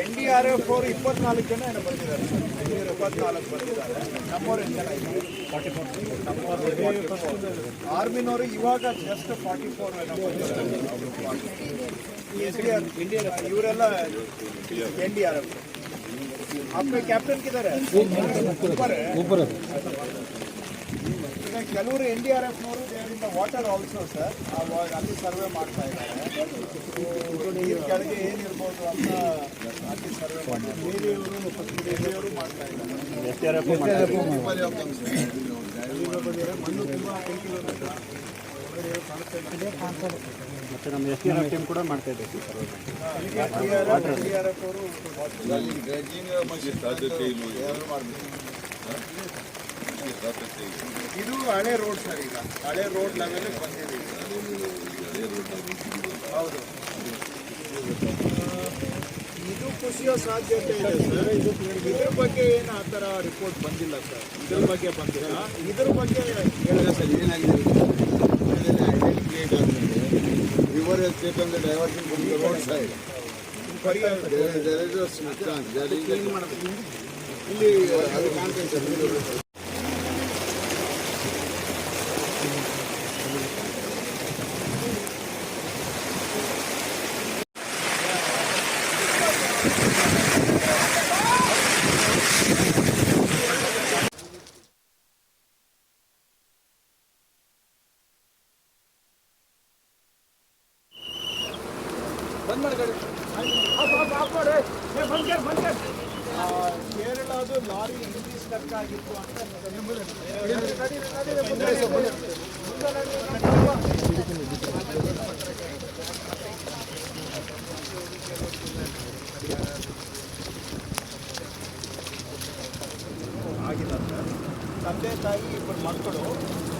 N D R F ಅವರು ಇಪ್ಪತ್ನಾಲ್ಕು ಜನ ಏನೋ ಬಂದಿದ್ದಾರೆ ಇನ್ನೂರ ಇಪ್ಪತ್ನಾಲ್ಕು ಬಂದಿದ್ದಾರೆ ನಮ್ಮವ್ರು ಎಷ್ಟು ಜನ ಆರ್ಮಿನವರು ಇವಾಗ ಜಸ್ಟ್ ಫಾರ್ಟಿ ಫೋರ್ ಏನೋ ಎಸ್ ಡಿ ಆರ್ ಇವರೆಲ್ಲ ಎನ್ ಡಿ ಆರ್ ಎಫ್ आपके कैप्टन किधर है ऊपर है ऊपर ಈಗ ಕೆಲವರು ಎನ್ ಡಿ ಆರ್ ಎಫ್ ನವರು ದೇವರಿಂದ ವಾಟರ್ ಆಲ್ಸೋ ಸರ್ ಅಲ್ಲಿ ಸರ್ವೆ ಮಾಡ್ತಾ ಇದ್ದಾರೆ ನೀರು ಕೆಳಗೆ ಏನಿರ್ಬೋದು ಅಂತ ಅಲ್ಲಿ ಸರ್ವೆ ಮಾಡ್ತಾರೆ ಬೇರೆಯವರು ಬೇರೆಯವರು ಮಾಡ್ತಾ ಇದ್ದಾರೆ ಮಣ್ಣು ತುಂಬ ಬೆಂಕಿರೋದ್ರಿಂದ ಮತ್ತೆ ನಮ್ಮ ಎಸ್ ಡಿ ಆರ್ ಟೀಮ್ ಕೂಡ ಮಾಡ್ತಾ ಇದ್ದೀವಿ ಎಫ್ ಇದು ಹಳೆ ರೋಡ್ ಸರ್ ಈಗ. ಹಳೆ ರೋಡ್ ಲೆವೆಲ್ ಬಂದಿದೆ ಹೌದು. ಇದು ಖುಷಿಯೋ ಸಾಧ್ಯತೆ ಇದೆ ಸರ್. ಇದು ಇದ್ರ ಬಗ್ಗೆ ಏನು ಆ ಥರ ರಿಪೋರ್ಟ್ ಬಂದಿಲ್ಲ ಸರ್? ಇದ್ರ ಬಗ್ಗೆ ಬಂದಿಲ್ಲ. ಇದ್ರ ಬಗ್ಗೆ ಹೇಳಿದೆ sir river has taken the diversion from the roadside. There there is a chance, there is a ಇಲ್ಲಿ ಅದು ಕಾಣ್ತೈತೆ ಕೇರಳದು ಲಾರಿ ಇಂಗ್ಲಿ ಸ್ಟಕ್ ಆಗಿತ್ತು ಅಂತ ಆಗಿಲ್ಲ ಸರ್ ತಂದೆ ತಾಯಿ ಇಬ್ಬರು ಮಕ್ಕಳು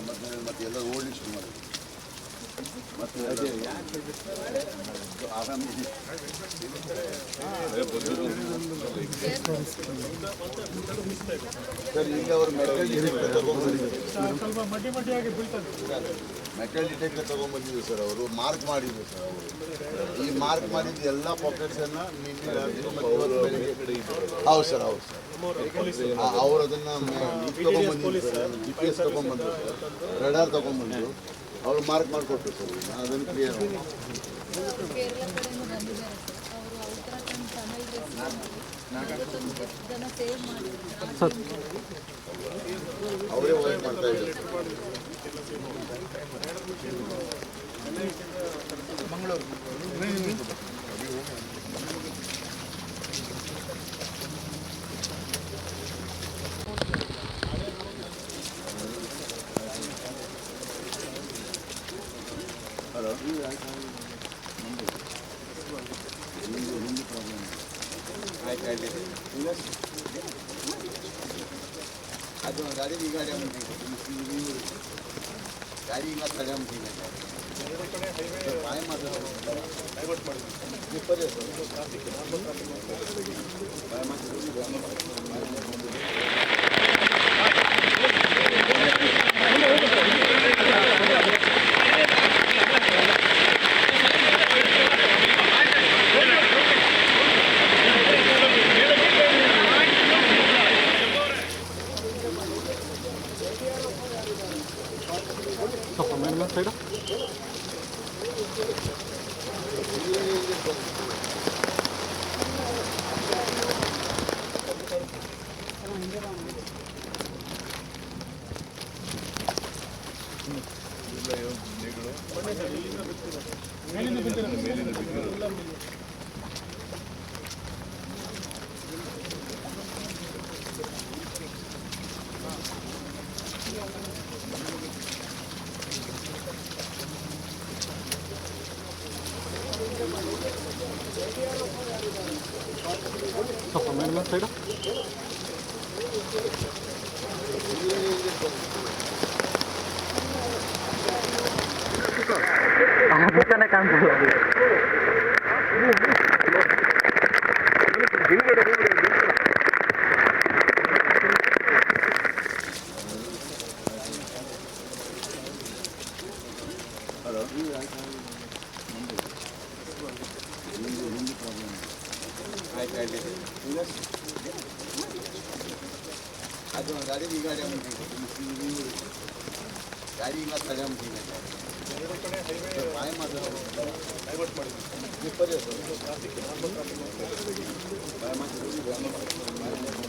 ಮತ್ತೆ ಮತ್ತೆ ಎಲ್ಲ ಓಡಿಸಿ ಮಾಡಿ ಮತ್ತೆ ಅದೇ ಆರಾಮಿದೆ ಸರ್ ಈಗ ಅವರು ಮಡಿ ಮಡಿಯಾಗಿ ತಗೊಂಡ್ಬಂದಿದ್ರು ಮೆಟಲ್ ಡಿಟೆಕ್ಟರ್ ತಗೊಂಡ್ಬಂದಿದ್ರು ಸರ್ ಅವರು ಮಾರ್ಕ್ ಮಾಡಿದ್ರು ಸರ್ ಅವರು. ಈ ಮಾರ್ಕ್ ಮಾಡಿದ ಎಲ್ಲ ಪಾಕೆಟ್ಸ್ ಅನ್ನ ನಿನ್ನೆ ರಾತ್ರಿ ಮತ್ತೆ ಇವತ್ತು ಬೆಳಿಗ್ಗೆ ಹೌದು ಸರ್ ಹೌದು ಸರ್. ಅವ್ರು ಅದನ್ನ ತಗೊಂಡ್ಬಂದಿದ್ರು ಸರ್ ಜಿ ಪಿ ಎಸ್ ತಗೊಂಡ್ಬಂದ್ರು ಸರ್. ರೆಡಾರ್ ತಗೊಂಡ್ಬಂದ್ರು. ಅವ್ರು ಮಾರ್ಕ್ ಮಾಡಿಕೊಟ್ರು ಸರ್ ನಾನು ಅದನ್ನು ಕ್ಲಿಯರ್ ಮಾಡಿ ಕಡೆಯಿಂದ ಬಂದಿದ್ದಾರೆ ಸರ್. ಅವರು ಉತ್ತರಾಖಂಡ್ ತಮಿಳ್ ಐವತ್ತೊಂದು ಹಲೋ ಒಂದು ಮಾಡಿದ್ರು ಅವರೇ ವರ್ಕ್ ಮಾಡ್ತಾ ಇದ್ದಾರೆ ಅದು ಗಾಡಿ ಈ ಗಾಡಿ ಗಾಡಿ ಇಲ್ಲ ತಡೆ ಬಾಯಿ ಮಾತಾಡೋದು ಇಪ್ಪತ್ತೇ ಸೈಡ আমার পিছনে কান লাগে I don't know, I didn't got it. ಗಾಡಿಯಿಂದ ತಗೊಂಡಿದೆ ಬಾಯಿ ಮಾತಾಡೋದು ಬಾಯಿ ಮಾತಾಡೋದು